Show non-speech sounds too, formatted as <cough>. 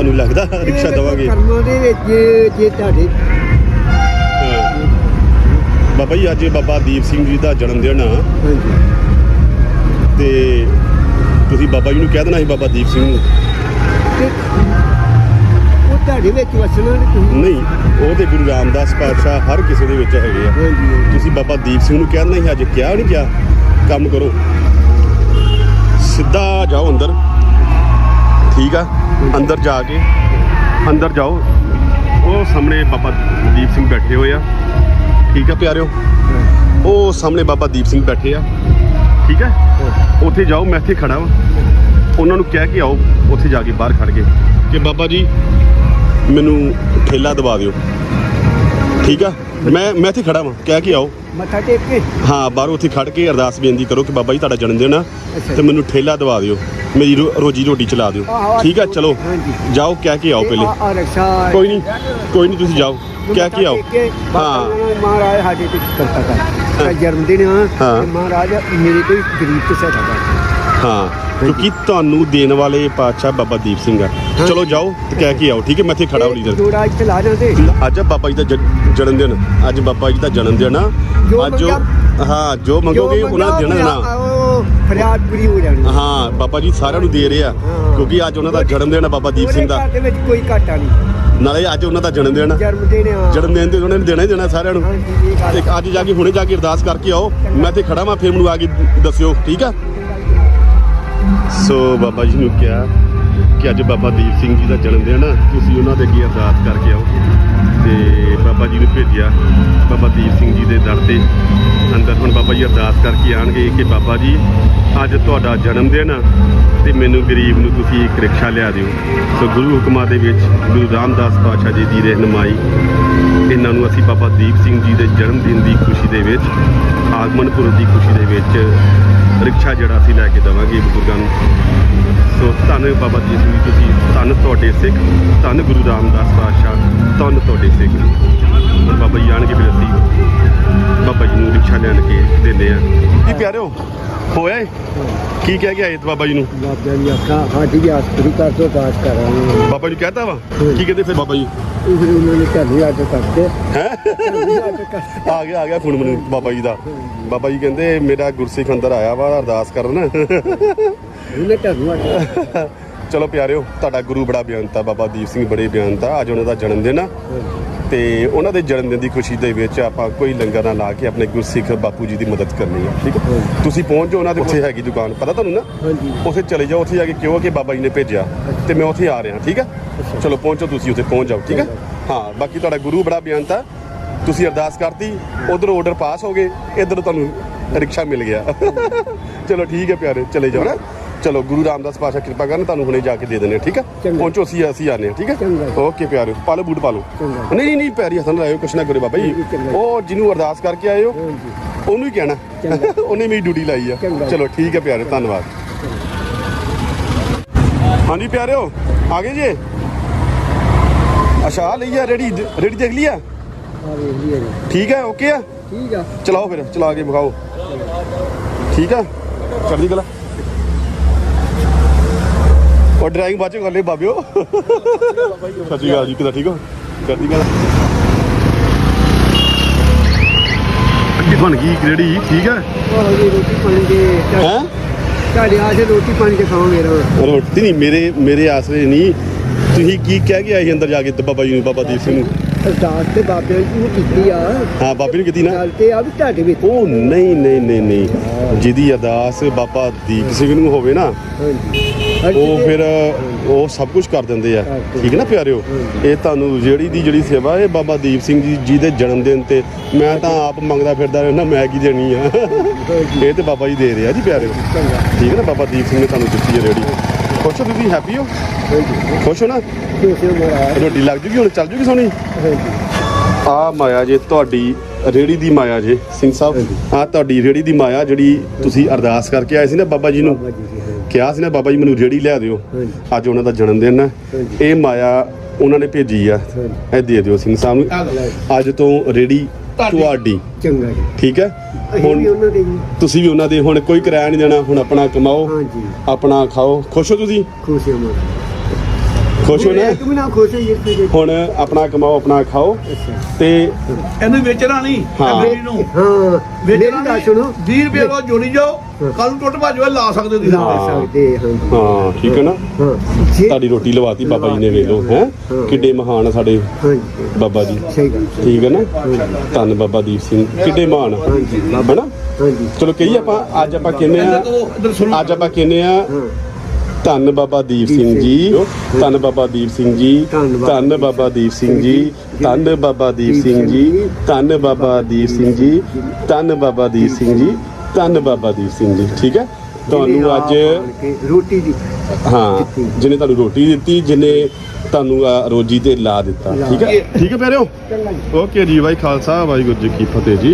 ਤੁਹਾਨੂੰ ਲੱਗਦਾ ਰਿਕਸ਼ਾ ਦਵਾਂਗੇ? ਕਰਮਾਂ ਦੇ ਵਿੱਚ ਜੇ ਤੁਹਾਡੇ ਬਾਬਾ ਜੀ ਅੱਜ ਬਾਬਾ ਦੀਪ ਸਿੰਘ ਜੀ ਦਾ ਜਨਮ ਦਿਨ ਆ। ਹਾਂਜੀ। ਤੇ ਤੁਸੀਂ ਬਾਬਾ ਜੀ ਨੂੰ ਕਹਿ ਦੇਣਾ ਸੀ ਬਾਬਾ ਦੀਪ ਸਿੰਘ ਨੂੰ। ਤੇ ਉਹ ਤੁਹਾਡੇ ਵਿੱਚ ਵਸਣਾ ਨਹੀਂ ਨਹੀਂ ਉਹ ਤੇ ਗੁਰੂ ਰਾਮਦਾਸ ਪਾਤਸ਼ਾਹ ਹਰ ਕਿਸੇ ਦੇ ਵਿੱਚ ਹੈਗੇ ਆ। ਤੁਸੀਂ ਬਾਬਾ ਦੀਪ ਸਿੰਘ ਨੂੰ ਕਹਿ ਦੇਣਾ ਸੀ ਅੱਜ ਕਿਹਾ ਨਹੀਂ ਕਿਹਾ ਕੰਮ ਕਰੋ। ਸਿੱਧਾ ਜਾਓ ਅੰਦਰ। ਠੀਕ ਆ? ਅੰਦਰ ਜਾ ਕੇ ਅੰਦਰ ਜਾਓ। ਉਹ ਸਾਹਮਣੇ ਬਾਬਾ ਦੀਪ ਸਿੰਘ ਬੈਠੇ ਹੋਏ ਆ। ਠੀਕ ਆ ਪਿਆਰਿਓ? ਉਹ ਸਾਹਮਣੇ ਬਾਬਾ ਦੀਪ ਸਿੰਘ ਬੈਠੇ ਆ। ਠੀਕ ਹੈ ਉੱਥੇ ਜਾਓ, ਮੈਂ ਇੱਥੇ ਖੜਾ ਵਾਂ। ਉਹਨਾਂ ਨੂੰ ਕਹਿ ਕੇ ਆਓ, ਉੱਥੇ ਜਾ ਕੇ ਬਾਹਰ ਖੜ ਕੇ। ਕਿ ਬਾਬਾ ਜੀ, ਮੈਨੂੰ ਠੇਲਾ ਦਵਾ ਦਿਓ। ਠੀਕ ਆ? ਮੈਂ ਮੈਂ ਇੱਥੇ ਖੜਾ ਵਾਂ। ਕਹਿ ਕੇ ਆਓ। ਮੱਥਾ ਟੇਕ ਕੇ? ਹਾਂ ਬਾਹਰ ਉੱਥੇ ਖੜ ਕੇ ਅਰਦਾਸ ਬੇਨਤੀ ਕਰੋ ਕਿ ਬਾਬਾ ਜੀ ਤੁਹਾਡਾ ਜਨਮ ਦਿਨ ਆ ਅੱਛਾ। ਤੇ ਮੈਨੂੰ ਠੇਲਾ ਦਵਾ ਦਿਓ। ਮੇਰੀ ਰੋ- ਰੋਜੀ ਰੋਟੀ ਚਲਾ ਦਿਓ। ਆਹੋ, ਠੀਕ ਆ? ਚਲੋ। ਹਾਂਜੀ। ਜਾਓ ਕਹਿ ਕੇ ਆਓ ਪਹਿਲੇ। ਆ ਆ ਰਕਸ਼ਾ ਕੋਈ ਨਹੀਂ ਕੋਈ ਨਹੀਂ ਤੁਸੀਂ ਜਾਓ। ਕਹਿ ਕੇ ਆਓ। ਹਾਂ। ਹਾਂ ਮਹਾਰਾਜ ਸਾਡੇ ਤੇ ਕਰਤਾ ਕਰ। ਜਨਮ ਦਿਨ ਆ ਹਾਂ। ਤੇ ਮਹਾਰਾਜ ਮੇਰੇ ਕੋਈ ਗਰੀਬ ਤੇ ਸਹਾਇਤਾ ਕਰ ਹਾਂ। ਕਿਉਂਕਿ ਤੁਹਾਨੂੰ ਦੇਣ ਵਾਲੇ ਪਾਤਸ਼ਾਹ ਬਾਬਾ ਦੀਪ ਸਿੰਘ ਆ। ਚਲੋ ਜਾਓ ਤੇ ਕਹਿ ਕੇ ਆਓ ਠੀਕ ਹੈ? ਮੈਂ ਇੱਥੇ ਖੜਾ ਹੋਣੀ ਦਰ ਜੋੜਾ ਇੱਥੇ ਲਾ ਜਾਂਦੇ ਅੱਜ ਆ ਬਾਬਾ ਜੀ ਦਾ ਜਨਮ ਦਿਨ। ਅੱਜ ਬਾਬਾ ਜੀ ਦਾ ਜਨਮ ਦਿਨ ਆ। ਅੱਜ ਹਾਂ ਜੋ ਮੰਗੋਗੇ ਉਹਨਾਂ ਨੇ। ਦੇਣਾ ਉਹ ਫਰਿਆਦ ਪੂਰੀ ਹੋ ਜਾਣੀ। ਹਾਂ ਬਾਬਾ ਜੀ ਸਾਰਿਆਂ ਨੂੰ ਦੇ ਰਹੇ ਆ ਹਾਂ। ਕਿਉਂਕਿ ਅੱਜ ਉਹਨਾਂ ਦਾ ਜਨਮ ਦਿਨ ਆ ਬਾਬਾ ਦੀਪ ਸਿੰਘ ਦਾ। ਵਿੱਚ ਕੋਈ ਘਾਟਾ ਨਹੀਂ। ਨਾਲੇ ਅੱਜ ਉਹਨਾਂ ਦਾ ਜਨਮ ਦਿਨ ਆ। ਜਨਮ ਦਿਨ ਆ। ਜਨਮ ਦਿਨ ਤੇ ਉਹਨਾਂ ਨੇ ਦੇਣਾ ਹੀ ਦੇਣਾ ਸਾਰਿਆਂ ਨੂੰ। ਤੇ ਅੱਜ ਜਾ ਕੇ ਹੁਣੇ ਜਾ ਕੇ ਅਰਦਾਸ ਕਰਕੇ ਆਓ। ਮੈਂ ਤੇ ਖੜਾ ਵਾਂ ਫਿਰ ਮੈਨੂੰ ਆ ਕੇ ਦੱਸਿਓ ਠੀਕ ਆ? ਸੋ ਬਾਬਾ ਜੀ ਨੂੰ ਕਿਹਾ ਕਿ ਅੱਜ ਬਾਬਾ ਦੀਪ ਸਿੰਘ ਜੀ ਦਾ ਜਨਮ ਦਿਨ ਆ। ਤੁਸੀਂ ਉਹਨਾਂ ਦੇ ਅੱਗੇ ਅਰਦਾਸ ਕਰਕੇ ਆਓ। ਤੇ ਬਾਬਾ ਜੀ ਨੂੰ ਭੇਜਿਆ ਬਾਬਾ ਦੀਪ ਸਿੰਘ ਜੀ ਦੇ ਦਰ ਤੇ। ਅੰਦਰ ਹੁਣ ਬਾਬਾ ਜੀ ਅਰਦਾਸ ਕਰਕੇ ਆਣਗੇ ਕਿ ਬਾਬਾ ਜੀ, ਅੱਜ ਤੁਹਾਡਾ ਜਨਮ ਦਿਨ ਆ ਤੇ ਮੈਨੂੰ ਗਰੀਬ ਨੂੰ ਤੁਸੀਂ ਇੱਕ ਰਿਕਸ਼ਾ ਲਿਆ ਦਿਓ। ਸੋ ਗੁਰੂ ਹੁਕਮਾਂ ਦੇ ਵਿੱਚ ਗੁਰੂ ਰਾਮਦਾਸ ਪਾਤਸ਼ਾਹ ਜੀ ਦੀ ਰਹਿਨਮਾਈ। ਇਹਨਾਂ ਨੂੰ ਅਸੀਂ ਬਾਬਾ ਦੀਪ ਸਿੰਘ ਜੀ ਦੇ ਜਨਮ ਦਿਨ ਦੀ ਖੁਸ਼ੀ ਦੇ ਵਿੱਚ, ਆਗਮਨ ਪੁਰਬ ਦੀ ਖੁਸ਼ੀ ਦੇ ਵਿੱਚ ਰਿਕਸ਼ਾ ਜਿਹੜਾ ਅਸੀਂ ਲੈ ਕੇ ਦੇਵਾਂਗੇ ਬਜ਼ੁਰਗਾਂ ਨੂੰ। ਸੋ ਧੰਨ ਬਾਬਾ ਦੀਪ ਸਿੰਘ ਜੀ ਤੁਸੀਂ, ਧੰਨ ਤੁਹਾਡੇ ਸਿੱਖ, ਧੰਨ ਗੁਰੂ ਰਾਮਦਾਸ ਪਾਤਸ਼ਾਹ, ਧੰਨ ਤੁਹਾਡੇ ਸਿੱਖ। ਹੁਣ ਬਾਬਾ ਜੀ ਆਣਗੇ ਫਿਰ ਅਸੀਂ ਬਾਬਾ ਜੀ ਨੂੰ ਰਿਕਸ਼ਾ ਲੈਣ ਕੇ ਦਿੰਦੇ ਆ ਕੀ ਪਿਆਰਿਓ? ਹੋਇਆ ਏ? ਕੀ ਕਹਿ ਕੇ ਆਏ ਤੇ ਬਾਬਾ ਜੀ ਨੂੰ? ਬਾਬਿਆਂ ਦੀ ਆਖਾ ਸਾਡੀ ਵੀ ਆਸ ਪੂਰੀ ਕਰ ਦੋ ਪਾਸ ਕਰਾਂਗੇ। ਬਾਬਾ ਜੀ ਕਹਤਾ ਵਾ? ਕੀ ਕਹਿੰਦੇ ਫਿਰ ਬਾਬਾ ਜੀ? ਇਹ ਫਿਰ ਉਹਨਾਂ ਨੇ ਘਰ ਹੀ ਕਰਦੇ। ਹੈ? ਹੀ ਕਰ ਆ ਗਿਆ ਆ ਗਿਆ ਫੋਨ ਮੈਨੂੰ ਬਾਬਾ ਜੀ ਦਾ। ਬਾਬਾ ਜੀ ਕਹਿੰਦੇ ਮੇਰਾ ਗੁਰਸਿੱਖ ਅੰਦਰ ਆਇਆ ਵਾ ਅਰਦਾਸ ਕਰਨ। ਉਹਨੇ ਘਰ ਨੂੰ ਚਲੋ ਪਿਆਰਿਓ ਤੁਹਾਡਾ ਗੁਰੂ ਬੜਾ ਬਿਆਨਤਾ ਬਾਬਾ ਦੀਪ ਸਿੰਘ ਬੜੇ ਬਿਆਨਤਾ ਅੱਜ ਉਹਨਾਂ ਦਾ ਜਨਮ ਦਿਨ ਆ। ਤੇ ਉਹਨਾਂ ਦੇ ਜਨਮ ਦਿਨ ਦੀ ਖੁਸ਼ੀ ਦੇ ਵਿੱਚ ਆਪਾਂ ਕੋਈ ਲੰਗਰ ਨਾ ਲਾ ਕੇ ਆਪਣੇ ਗੁਰਸਿੱਖ ਬਾਪੂ ਜੀ ਦੀ ਮਦਦ ਕਰਨੀ ਆ ਠੀਕ ਹੈ? ਤੁਸੀਂ ਪਹੁੰਚ ਜਾਓ ਉਹਨਾਂ ਦੇ ਉੱਥੇ ਹੈਗੀ ਦੁਕਾਨ ਪਤਾ ਤੁਹਾਨੂੰ ਨਾ? ਹਾਂਜੀ। ਉੱਥੇ ਚਲੇ ਜਾਓ ਉੱਥੇ ਜਾ ਕੇ ਕਿਉਂ ਕਿ ਬਾਬਾ ਜੀ ਨੇ ਭੇਜਿਆ ਤੇ ਮੈਂ ਉੱਥੇ ਆ ਰਿਹਾ ਠੀਕ ਹੈ? ਚਲੋ ਪਹੁੰਚੋ ਤੁਸੀਂ ਉੱਥੇ ਪਹੁੰਚ ਜਾਓ ਠੀਕ ਹੈ? ਹਾਂ ਬਾਕੀ ਤੁਹਾਡਾ ਗੁਰੂ ਬੜਾ ਬਿਆਨਤਾ ਤੁਸੀਂ ਅਰਦਾਸ ਕਰਤੀ ਉਧਰ ਆਰਡਰ ਪਾਸ ਹੋ ਗਏ ਇਧਰ ਤੁਹਾਨੂੰ ਰਿਕਸ਼ਾ ਮਿਲ ਗਿਆ। ਚਲੋ ਠੀਕ ਹੈ ਪਿਆਰੇ ਚਲੇ ਜਾਓ ਨਾ? ਚਲੋ ਗੁਰੂ ਰਾਮਦਾਸ ਪਾਸ਼ਾ ਕਿਰਪਾ ਕਰਨ ਤੁਹਾਨੂੰ ਹੁਣੇ ਜਾ ਕੇ ਦੇ ਦਿੰਦੇ ਆ ਠੀਕ ਚੰਗਾ। ਪਹੁੰਚੋ ਅਸੀਂ ਅਸੀਂ ਆਨੇ ਆ ਠੀਕ ਹੈ? ਚੰਗਾ। ਓਕੇ ਪਿਆਰੇ ਪਾ ਲਓ ਬੂਟ ਪਾ ਲਓ। ਚੰਗਾ। ਨਹੀਂ ਨਹੀਂ ਨਹੀਂ ਪੈਰੀ ਹੱਥ ਨਾਲ ਲਾਇਓ ਕੁਛ ਨਾ ਕਰੋ ਬਾਬਾ ਜੀ। ਚੰਗਾ। ਉਹ ਜਿਹਨੂੰ ਅਰਦਾਸ ਕਰਕੇ ਆਏ ਹੋ ਹਾਂਜੀ। ਉਹਨੂੰ ਹੀ ਕਹਿਣਾ। ਚੰਗਾ। <laughs> ਉਹਨੇ ਮੇਰੀ ਡਿਊਟੀ ਲਾਈ ਆ। ਚੰਗਾ। ਚਲੋ ਠੀਕ ਹੈ ਪਿਆਰੇ ਧੰਨਵਾਦ। ਹਾਂਜੀ ਪਿਆਰਿਓ ਆ ਗਏ ਜੀ? ਆ ਲਈ ਆ ਰੈਡੀ ਰੈਡੀ ਦੇਖ ਲਿਆ ਆ? ਵੇਖ ਲਈਏ ਜੀ। ਠੀਕ ਹੈ ਓਕੇ ਆ? ਠੀਕ ਆ। ਚਲਾਓ ਫਿਰ ਚਲਾ ਕੇ ਵਿਖਾਓ। ਠੀਕ ਆ? ਚੜ੍ਹਦੀ ਕਲਾ? ਉਹ ਡਰਾਈਵਿੰਗ ਬਾਅਦ ਚੋਂ ਕਰ ਲਈ ਬਾਬਿਓ। ਸ਼੍ਰੀ ਅਕਾਲ ਜੀ ਕਿਦਾਂ ਠੀਕ ਹੋ? ਚੜ੍ਹਦੀ ਕਲਾ ਅੱਗੇ ਬਣ ਗਈ ਰੈਡੀ ਠੀਕ ਹੈ? ਰੋਟੀ ਪਾਣੀ ਦੇ ਹੈ? ਤੁਹਾਡੇ ਆਸੇ ਰੋਟੀ ਪਾਣੀ ਦੇ ਖਾਵਾਂਗੇ ਰੋਟੀ ਨਹੀਂ ਮੇਰੇ ਮੇਰੇ ਆਸਰੇ ਨਹੀਂ। ਤੁਸੀਂ ਕੀ ਕਹਿ ਕੇ ਆਏ ਸੀ ਅੰਦਰ ਜਾ ਕੇ ਤੇ ਬਾਬਾ ਜੀ ਨੂੰ ਬਾਬਾ ਦੀਪ ਸਿੰਘ ਨੂੰ? ਅਰਦਾਸ ਤੇ ਬਾਬਿਆਂ ਜੀ ਨੂੰ ਕੀਤੀ ਆ। ਹਾਂ ਬਾਬੇ ਨੇ ਕੀਤੀ ਨਾ? ਗੱਲ ਤੇ ਆ ਵੀ ਤੁਹਾਡੇ ਵਿੱਚ। ਉਹ ਨਹੀਂ ਨਹੀਂ ਨਹੀਂ ਨਹੀਂ। ਜਿਹਦੀ ਅਰਦਾਸ ਬਾਬਾ ਦੀਪ ਸਿੰਘ ਨੂੰ ਹੋਵੇ ਨਾ ਉਹ ਫਿਰ ਉਹ ਸਭ ਕੁਝ ਕਰ ਦਿੰਦੇ ਆ। ਠੀਕ ਨਾ ਪਿਆਰਿਓ? ਇਹ ਤੁਹਾਨੂੰ ਜਿਹੜੀ ਦੀ ਜਿਹੜੀ ਸੇਵਾ ਇਹ ਬਾਬਾ ਦੀਪ ਸਿੰਘ ਜੀ ਜੀ ਦੇ ਜਨਮ ਦਿਨ ਤੇ ਮੈਂ ਤਾਂ ਆਪ ਮੰਗਦਾ ਫਿਰਦਾ ਰਹਿਣਾ ਮੈਂ ਕੀ ਦੇਣੀ ਆ? ਇਹ ਤੇ ਬਾਬਾ ਜੀ ਦੇ ਰਹੇ ਜੀ ਪਿਆਰਿਓ। ਠੀਕ ਨਾ ਬਾਬਾ ਦੀਪ ਸਿੰਘ ਨੇ ਤੁਹਾਨੂੰ ਦਿੱਤੀ ਹੈ ਰੇੜੀ। ਖੁਸ਼ ਹੋ ਤੁਸੀਂ ਹੈਪੀ ਹੋ? ਖੁਸ਼ ਹੋ ਨਾ ਰੋਟੀ ਲੱਗ ਜੂਗੀ ਹੁਣ ਚੱਲ ਜੂਗੀ ਸੋਣੀ ਹਾਂਜੀ ਆ ਮਾਇਆ ਜੇ ਤੁਹਾਡੀ ਰੇੜੀ ਦੀ ਮਾਇਆ ਜੇ। ਸਿੰਘ ਸਾਹਿਬ। ਆ ਤੁਹਾਡੀ ਰੇੜੀ ਦੀ ਮਾਇਆ ਜਿਹੜੀ ਤੁਸੀਂ ਅਰਦਾਸ ਕਰਕੇ ਆਏ ਸੀ ਨਾ ਬਾਬਾ ਜੀ ਨੂੰ। ਕਿਹਾ ਸੀ ਨਾ ਬਾਬਾ ਜੀ ਮੈਨੂੰ ਰੇੜੀ ਲਿਆ ਦਿਓ। ਅੱਜ ਉਹਨਾਂ ਦਾ ਜਨਮ ਦਿਨ ਹੈ। ਇਹ ਮਾਇਆ ਉਹਨਾਂ ਨੇ ਭੇਜੀ ਆ। ਇਹ ਦੇ ਦਿਓ ਸਿੰਘ ਸਾਹਿਬ ਨੂੰ। ਅੱਜ ਤੋਂ ਰੇੜੀ ਤੁਹਾਡੀ। ਚੰਗਾ ਜੀ। ਠੀਕ ਹੈ? ਅਸੀਂ ਵੀ ਹੁਣ ਉਹਨਾਂ ਦੇ ਜੀ। ਤੁਸੀਂ ਵੀ ਉਹਨਾਂ ਦੇ ਹੁਣ ਕੋਈ ਕਿਰਾਇਆ ਨਹੀਂ ਦੇਣਾ ਹੁਣ ਆਪਣਾ ਕਮਾਓ ਹਾਂਜੀ। ਆਪਣਾ ਖਾਓ। ਖੁਸ਼ ਹੋ ਤੁਸੀਂ? ਖੁਸ਼ ਹਾਂ ਖੁਸ਼ ਹੋ ਨਾ? ਤੂੰ ਨਾ ਖੁਸ਼ ਹੈ ਦੇ ਹੁਣ ਆਪਣਾ ਕਮਾਓ ਆਪਣਾ ਖਾਓ। ਤੇ ਇਹਨੂੰ ਵੇਚਣਾ ਨਹੀਂ ਹਾਂ। ਮੇਰੀ ਨੂੰ। ਹਾਂ ਮੇਰੀ ਗੱਲ ਸੁਣੋ। 20 ਰੁਪਏ ਉਹ ਜੋੜੀ ਜਾਓ ਕੱਲ ਨੂੰ ਟੁੱਟ ਭਾਜੋ ਲਾ ਸਕਦੇ ਹੋ ਤੁਸੀਂ। ਲਾ ਸਕਦੇ ਹਾਂ। ਹਾਂ ਠੀਕ ਹੈ ਨਾ? ਹਾਂ। ਜੇ ਤੁਹਾਡੀ ਰੋਟੀ ਲਵਾਤੀ ਬਾਬਾ ਜੀ ਨੇ ਵੇਖ ਲਓ ਹੈ? ਹਾਂ। ਕਿੱਡੇ ਮਹਾਨ ਆ ਸਾਡੇ ਹਾਂਜੀ ਬਾਬਾ ਜੀ। ਠੀਕ ਹੈ ਨਾ? ਧੰਨ ਬਾਬਾ ਦੀਪ ਸਿੰਘ। ਕਿੱਡੇ ਮਹਾਨ ਹਨਾ ਹਾਂਜੀ ਚਲੋ ਕਹੀ ਆਪਾਂ ਅੱਜ ਆਪਾਂ ਕਹਿੰਦੇ ਆ? ਅੱਜ ਆਪਾਂ ਕਹਿੰਦੇ ਆ? ਹਾਂ। ਧੰਨ ਬਾਬਾ ਦੀਪ ਸਿੰਘ ਜੀ ਧੰਨ ਬਾਬਾ ਦੀਪ ਸਿੰਘ ਜੀ ਧੰਨ ਬਾਬਾ ਦੀਪ ਸਿੰਘ ਜੀ ਧੰਨ ਬਾਬਾ ਦੀਪ ਸਿੰਘ ਜੀ ਧੰਨ ਬਾਬਾ ਦੀਪ ਸਿੰਘ ਜੀ ਧੰਨ ਬਾਬਾ ਦੀਪ ਸਿੰਘ ਜੀ ਧੰਨ ਬਾਬਾ ਦੀਪ ਸਿੰਘ ਜੀ ਠੀਕ ਹੈ? ਤੁਹਾਨੂੰ ਅੱਜ ਰੋਟੀ ਦੀ ਹਾਂ ਜਿਹਨੇ ਤੁਹਾਨੂੰ ਰੋਟੀ ਦਿੱਤੀ ਜਿਹਨੇ ਤੁਹਾਨੂੰ ਰੋਜੀ ਤੇ ਲਾ ਦਿੱਤਾ ਠੀਕ ਹੈ? ਠੀਕ ਹੈ ਪਿਆਰਿਓ। ਓਕੇ ਜੀ ਬਾਈ ਖਾਲਸਾ ਵਾਹਿਗੁਰੂ ਜੀ ਕੀ ਫਤਿਹ ਜੀ।